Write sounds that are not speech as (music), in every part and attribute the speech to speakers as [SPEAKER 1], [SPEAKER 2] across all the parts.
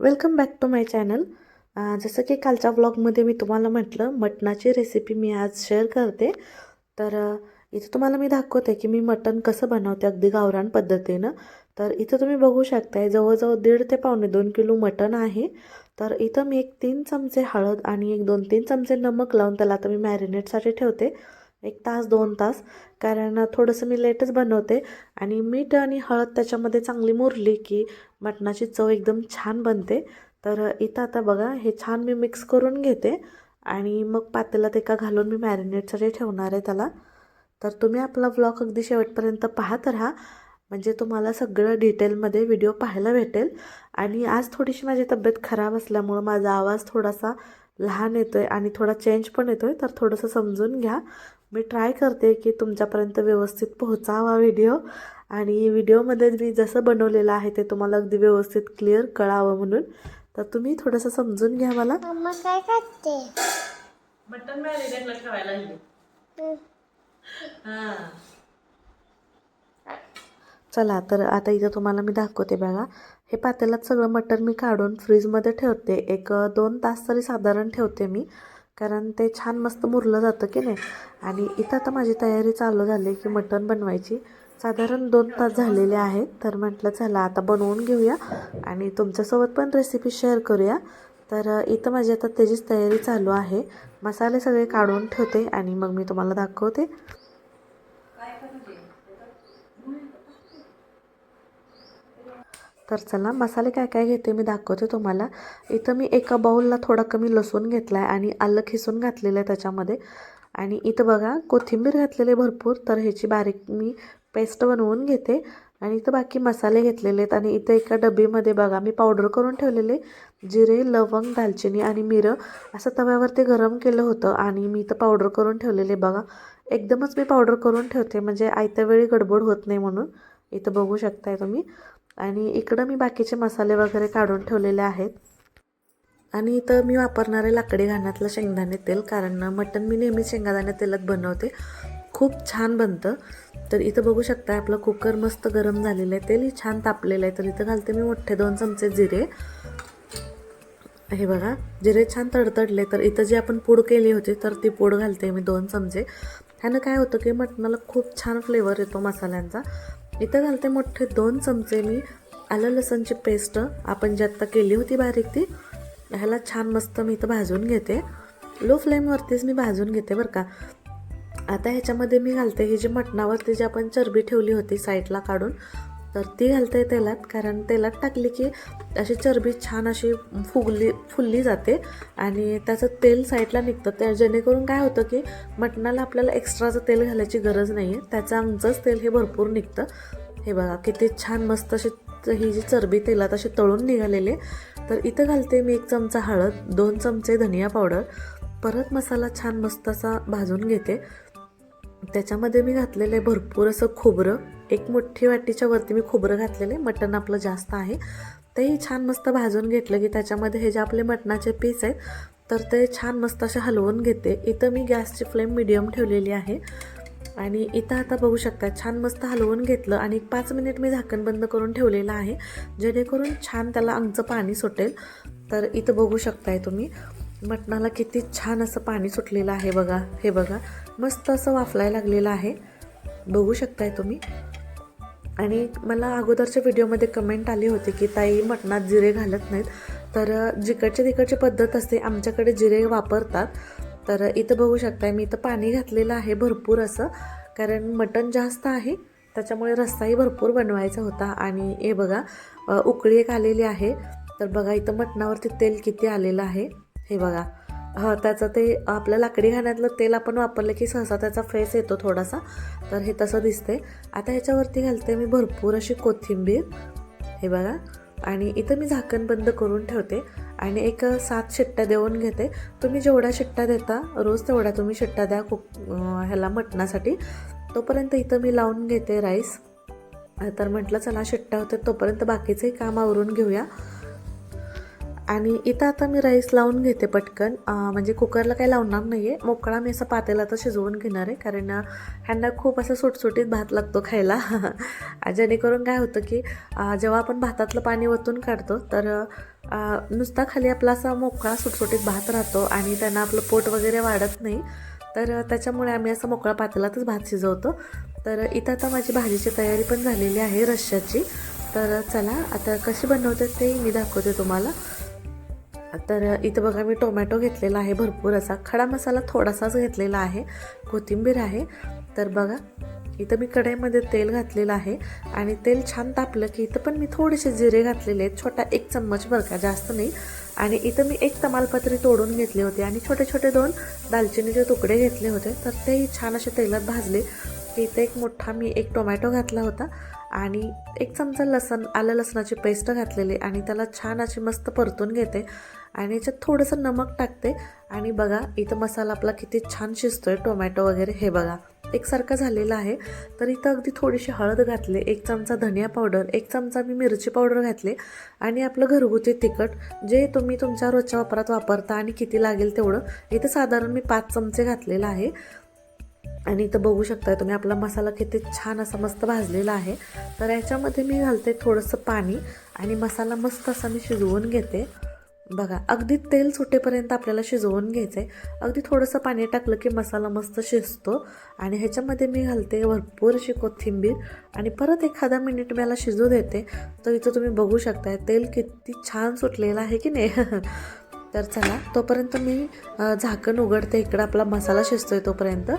[SPEAKER 1] Welcome back to my channel जसं की कालच्या ब्लॉगमध्ये मी तुम्हाला म्हटलं मटणाची रेसिपी मी आज शेअर करते. तर इथं तुम्हाला मी दाखवते की मी मटण कसं बनवते अगदी गावरान पद्धतीनं. तर इथं तुम्ही बघू शकताय जवळजवळ दीड ते पावणे दोन किलो मटण आहे. तर इथं मी एक तीन चमचे हळद आणि एक दोन तीन चमचे नमक लावून त्याला आता मी मॅरिनेटसाठी ठेवते. एक तास दोन तास. कारण थोडंसं मी लेटच बनवते. आणि मीठ आणि हळद त्याच्यामध्ये चांगली मुरली की मटणाची चव एकदम छान बनते. तर इथं आता बघा हे छान मी मिक्स करून घेते. आणि मग पातेल्यात एका घालून मी मॅरिनेटसाठी ठेवणार आहे त्याला. तर तुम्ही आपला व्लॉग अगदी शेवटपर्यंत पाहत राहा. म्हणजे तुम्हाला सगळं डिटेलमध्ये व्हिडिओ पाहायला भेटेल. आणि आज थोडीशी माझी तब्येत खराब असल्यामुळं माझा आवाज थोडासा लहान येतो आहे आणि थोडा चेंज पण येतो आहे तर थोडंसं समजून घ्या. मी ट्राय करते की तुमच्यापर्यंत व्यवस्थित पोहोचावा व्हिडिओ आणि व्हिडिओमध्ये मी जसं बनवलेलं आहे ते तुम्हाला अगदी व्यवस्थित क्लिअर कळावं म्हणून. तर तुम्ही थोडंसं समजून घ्या मला.
[SPEAKER 2] काय
[SPEAKER 1] मॅरिनेटला ठेवायला लागली. चला तर आता इथं तुम्हाला मी दाखवते बघा. हे पातेल्यात सगळं मटण मी काढून फ्रीजमध्ये ठेवते. एक दोन तास तरी साधारण ठेवते मी. कारण ते छान मस्त मुरलं जातं की नाही. आणि इथं आता माझी तयारी चालू झाली की मटण बनवायची. साधारण दोन तास झालेले आहेत. तर म्हटलं चला आता बनवून घेऊया आणि तुमच्यासोबत पण रेसिपी शेअर करूया. तर इथं माझी आता त्याचीच तयारी चालू आहे. मसाले सगळे काढून ठेवते आणि मग मी तुम्हाला दाखवते. तर चला मसाले काय काय घेते मी दाखवते तुम्हाला. इथं मी एका बाऊलला थोडा कमी लसूण घेतला आहे आणि आलं खिसून घातलेलं आहे त्याच्यामध्ये. आणि इथं बघा कोथिंबीर घातलेली आहे भरपूर तर ह्याची बारीक मी पेस्ट बनवून घेते. आणि इथं बाकी मसाले घेतलेले आहेत. आणि इथं एका डबीमध्ये बघा मी पावडर करून ठेवलेले जिरे लवंग दालचिनी आणि मिरं. असं तव्यावरती गरम केलं होतं आणि मी इथं पावडर करून ठेवलेले बघा. एकदमच मी पावडर करून ठेवते म्हणजे आयत्या वेळी गडबड होत नाही म्हणून. इथं बघू शकताय तुम्ही. आणि इकडं मी बाकीचे मसाले वगैरे काढून ठेवलेले आहेत. आणि इथं मी वापरणारे लाकडी घाण्यातलं शेंगदाणे तेल कारण मटण मी नेहमी शेंगदाणे तेलात बनवते. खूप छान बनतं. तर इथं बघू शकता आपलं कुकर मस्त गरम झालेलं आहे. तेलही छान तापलेलं आहे. तर इथं घालते मी मोठे दोन चमचे जिरे. हे बघा जिरे छान तडतडले. तर इथं जी आपण पूड केली होती तर ती पूड घालते मी दोन चमचे. ह्यानं काय होतं की मटणाला खूप छान फ्लेवर येतो मसाल्यांचा. इथं घालते मोठे दोन चमचे मी. आलं लसणची पेस्ट. आपण जी आत्ता केली होती बारीक ती ह्याला छान मस्त मी इथं भाजून घेते. लो फ्लेमवरतीच मी भाजून घेते बरं का. आता ह्याच्यामध्ये मी घालते ही जी मटणावरती जी आपण चरबी ठेवली होती साईडला काढून तर ती घालते तेलात कारण तेलात टाकली की अशी चरबी छान अशी फुगली फुलली जाते आणि त्याचं तेल साईडला निघतं. त्या जेणेकरून काय होतं की मटणाला आपल्याला एक्स्ट्राचं तेल घालायची गरज नाही आहे त्याचं आमचंच तेल हे भरपूर निघतं. हे बघा किती छान मस्त अशी ही जी चरबी तेलात अशी तळून निघालेले तर इथं घालते मी एक चमचा हळद दोन चमचे धनिया पावडर. परत मसाला छान मस्त असा भाजून घेते. त्याच्यामध्ये मी घातलेलं आहे भरपूर असं खोबरं. एक मोठी वाटीच्या वरती मी खोबरं घातलेलं आहे. मटण आपलं जास्त आहे. तेही छान मस्त भाजून घेतलं की त्याच्यामध्ये हे जे आपले मटणाचे पीस आहेत तर ते छान मस्त असे हलवून घेते. इथं मी गॅसची फ्लेम मिडियम ठेवलेली आहे. आणि इथं आता बघू शकता छान मस्त हलवून घेतलं आणि एक पाच मिनिट मी झाकण बंद करून ठेवलेलं आहे जेणेकरून छान त्याला अंगचं पाणी सुटेल. तर इथं बघू शकताय तुम्ही मटणाला किती छान असं पाणी सुटलेलं आहे बघा हे बघा मस्त असं वाफलाय लागलेलं आहे. बघू शकताय तुम्ही. आणि मला अगोदरच्या व्हिडिओमध्ये कमेंट आली होती की ताई मटणात जिरे घालत नाहीत. तर जिकडची तिकडची पद्धत असते आमच्याकडे जिरे वापरतात. तर इथं बघू शकताय मी इथं पाणी घातलेलं आहे भरपूर असं. कारण मटण जास्त आहे त्याच्यामुळे रस्साही भरपूर बनवायचा होता. आणि हे बघा उकळी एक आलेली आहे. तर बघा इथं मटणावरती तेल किती आलेलं आहे. हे बघा. हां त्याचं ते आपलं लाकडी घाण्यातलं तेल आपण वापरलं की सहसा त्याचा फेस येतो थोडासा. तर हे तसं दिसते आता ह्याच्यावरती घालते मी भरपूर अशी कोथिंबीर. हे बघा. आणि इथं मी झाकण बंद करून ठेवते. आणि एक सात शिट्ट्या देऊन घेते. तुम्ही जेवढ्या शिट्ट्या देता रोज तेवढ्या तुम्ही शिट्ट्या द्या कुक ह्याला मटणासाठी. तोपर्यंत इथं मी लावून घेते राईस. तर म्हटलं चला शिट्ट्या होते तोपर्यंत बाकीचंही काम आवरून घेऊया. आणि इथं आता मी राईस लावून घेते पटकन. म्हणजे कुकरला काही लावणार नाही आहे मोकळा मी असं पातेला तर शिजवून घेणार आहे. कारण ह्यांना खूप असं सुटसुटीत भात लागतो खायला. (laughs) जेणेकरून काय होतं की जेव्हा आपण भातातलं पाणी ओतून काढतो तर नुसता खाली आपला असा मोकळा सुटसुटीत भात राहतो आणि त्यांना आपलं पोट वगैरे वाढत नाही. तर त्याच्यामुळे आम्ही असं मोकळा पातेलातच भात शिजवतो. तर इथं आता माझी भाजीची तयारी पण झालेली आहे रश्श्याची. तर चला आता कशी बनवते ते मी दाखवते तुम्हाला. तर इथं बघा मी टोमॅटो घेतलेला आहे भरपूर असा. खडा मसाला थोडासाच घेतलेला आहे. कोथिंबीर आहे. तर बघा इथं मी कढईमध्ये तेल घातलेलं आहे आणि तेल छान तापलं की इथं पण मी थोडेसे जिरे घातलेले आहेत. छोटा एक चम्मच बरं का जास्त नाही. आणि इथं मी एक तमालपत्री तोडून घेतली होती आणि छोटे छोटे दोन दालचिनीचे तुकडे घेतले होते तर तेही छान असे तेलात भाजले. की इथं एक मोठा मी एक टोमॅटो घातला होता. आणि एक चमचा लसण आलं लसणाची पेस्ट घातलेली आणि त्याला छान अशी मस्त परतून घेते. आणि याच्यात थोडंसं नमक टाकते. आणि बघा इथं मसाला आपला किती छान शिजतो आहे टोमॅटो वगैरे हे बघा. एकसारखा झालेला आहे. तर इथं अगदी थोडीशी हळद घातले एक चमचा धनिया पावडर एक चमचा मी मिरची पावडर घातले. आणि आपलं घरगुती तिखट जे तुम्ही तुमच्या रोजच्या वापरात वापरता आणि किती लागेल तेवढं इथं साधारण मी पाच चमचे घातलेलं आहे. आणि इथं बघू शकताय तुम्ही आपला मसाला किती छान असा मस्त भाजलेला आहे. तर याच्यामध्ये मी घालते थोडंसं पाणी आणि मसाला मस्त असा मी शिजवून घेते. बघा अगदी तेल सुटेपर्यंत आपल्याला शिजवून घ्यायचं आहे अगदी थोडंसं पाणी टाकलं की मसाला मस्त शिजतो. आणि ह्याच्यामध्ये मी घालते भरपूर अशी कोथिंबीर. आणि परत एखादा मिनिट मी याला शिजू देते. तर इथं तुम्ही बघू शकताय तेल किती छान सुटलेलं आहे की नाही? (laughs) तर चला तोपर्यंत मी झाकण उघडते. इकडं आपला मसाला शिजतोय तोपर्यंत.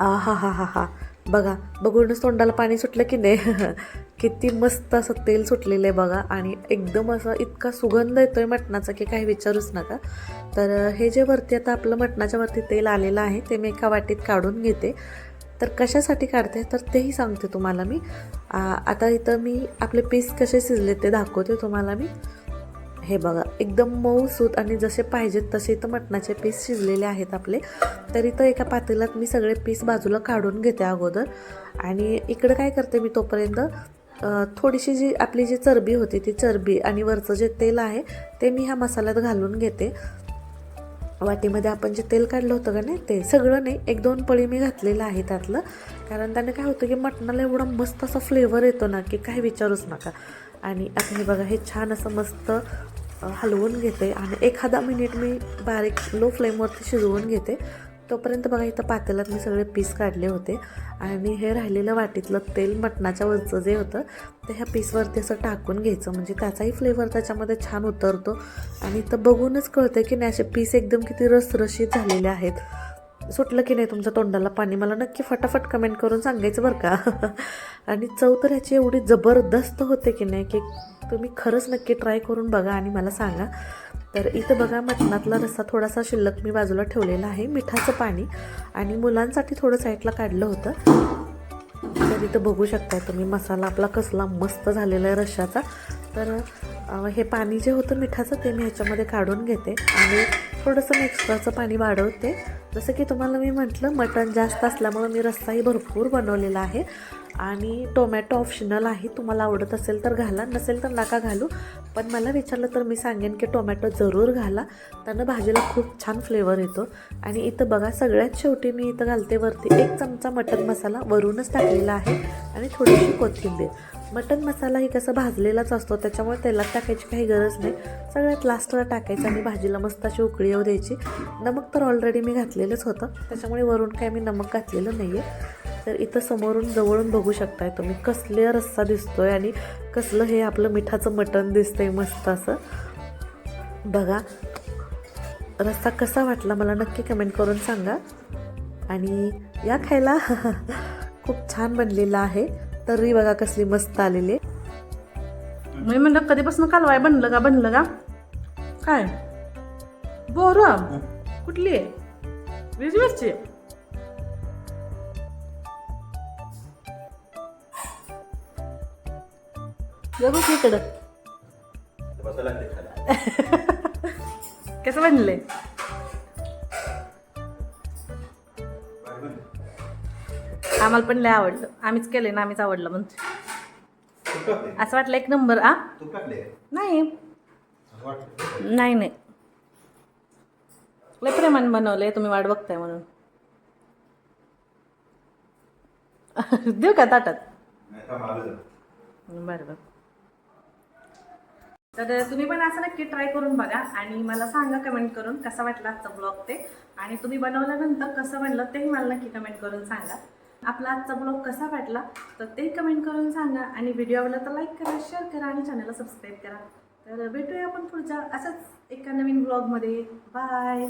[SPEAKER 1] हा हा हा हा. बघा बघूनच तोंडाला पाणी सुटलं की नाही? (laughs) किती मस्त असं तेल सुटलेलं आहे बघा. आणि एकदम असं इतका सुगंध येतो आहे मटणाचा की काही विचारूच नका. तर हे जे वरती आता आपलं मटणाच्या वरती तेल आलेलं आहे ते मी एका वाटीत काढून घेते. तर कशासाठी काढते? तर तेही सांगते तुम्हाला मी. आ, आता इथं मी आपले पीस कसे शिजले ते दाखवते तुम्हाला मी. हे बघा एकदम मऊ सूत आणि जसे पाहिजेत तसे इथं मटणाचे पीस शिजलेले आहेत आपले. तर इथं एका पातेल्यात मी सगळे पीस बाजूला काढून घेते अगोदर. आणि इकडं काय करते मी तोपर्यंत थोडीशी जी आपली जी चरबी होती ती चरबी आणि वरचं जे तेल आहे ते मी ह्या मसाल्यात घालून घेते. वाटीमध्ये आपण जे तेल काढलं होतं का नाही ते सगळं नाही एक दोन पळी मी घातलेलं आहे त्यातलं. कारण त्याने काय होतं की मटणाला एवढा मस्त असा फ्लेवर येतो ना की काही विचारूच नका. आणि आता हे बघा हे छान असं मस्त हलवून घेते. आणि एखादा मिनिट मी बारीक लो फ्लेमवरती शिजवून घेते. तोपर्यंत बघा इथं पातेल्यात मी सगळे पीस काढले होते. आणि हे राहिलेलं वाटीतलं तेल मटणाच्या वरचं जे होतं ते ह्या पीसवरती असं टाकून घ्यायचं. म्हणजे त्याचाही फ्लेवर त्याच्यामध्ये छान उतरतो. आणि तर बघूनच कळतं की नाही असे पीस एकदम किती रसरशीत झालेले आहेत. सुटलं की नाही तुमच्या तोंडाला पाणी? मला नक्की फटाफट कमेंट करून सांगायचं बरं का? (laughs) आणि चव तर ह्याची एवढी जबरदस्त होते की नाही की तुम्ही खरंच नक्की ट्राय करून बघा आणि मला सांगा. तर इथं बघा मटणातला रस्सा थोडासा शिल्लक मी बाजूला ठेवलेला आहे मिठाचं पाणी आणि मुलांसाठी थोडं साईडला काढलं होतं. तर इथं बघू शकताय तुम्ही मसाला आपला कसला मस्त झालेला आहे रश्शाचा तर हे पाणी जे होतं मिठाचं ते मी ह्याच्यामध्ये काढून घेते आणि थोडंसं मी एक्स्ट्राचं पाणी वाढवते. जसं की तुम्हाला मी म्हटलं मटण जास्त असल्यामुळं मी रस्साही भरपूर बनवलेला आहे. आणि टोमॅटो ऑप्शनल आहे तुम्हाला आवडत असेल तर घाला नसेल तर नका घालू. पण मला विचारलं तर मी सांगेन की टोमॅटो जरूर घाला. त्यानं भाजीला खूप छान फ्लेवर येतो. आणि इथं बघा सगळ्यात शेवटी मी इथं घालते वरती एक चमचा मटण मसाला वरूनच टाकलेला आहे. आणि थोडीशी कोथिंबीर. मटन मसाला ही कसं भाजलेलाच असतो त्याच्यामुळे तेलात टाकायची काही गरज नाही. सगळ्यात लास्टला टाकायचं आणि भाजीला मस्त अशी उकळी येऊ द्यायची. नमक तर ऑलरेडी मी घातलेलंच होतं त्याच्यामुळे वरून काय मी नमक घातलेलं नाही आहे तर इथं समोरून जवळून बघू शकताय तुम्ही कसले रस्सा दिसतोय आणि कसलं हे आपलं मिठाचं मटण दिसतंय मस्त असं. बघा रस्सा कसा वाटला मला नक्की कमेंट करून सांगा. आणि या खायला (laughs) खूप छान बनलेला आहे. तर्री बघा कसली मस्त आलेली आहे.
[SPEAKER 2] मी म्हणलं कधीपासून कालवाय बनलं का बनलं का? काय? बोर. कुठली आहे? विजवीसची बघू की इकडं. (laughs) कसं बनलंय? आम्हाला पण लय आवडलं. आम्हीच केलंय ना आम्हीच आवडलं म्हणतो असं वाटलं एक नंबर आ नाही. नाही नाही. लय प्रेमाने बनवलंय तुम्ही वाट बघताय म्हणून. (laughs) देऊ का ताटात? बरं बरं. तर तुम्ही पण असं नक्की ट्राय करून बघा आणि मला सांगा कमेंट करून कसा वाटला आजचा ब्लॉग ते. आणि तुम्ही बनवल्यानंतर कसं बनलं तेही मला नक्की कमेंट करून सांगा. आपला आजचा ब्लॉग कसा वाटला तर ते कमेंट करून सांगा आणि व्हिडिओ आवडला तर लाईक करा शेअर करा आणि चॅनलला सबस्क्राईब करा. तर भेटूया आपण पुढच्या असंच एका नवीन ब्लॉगमध्ये बाय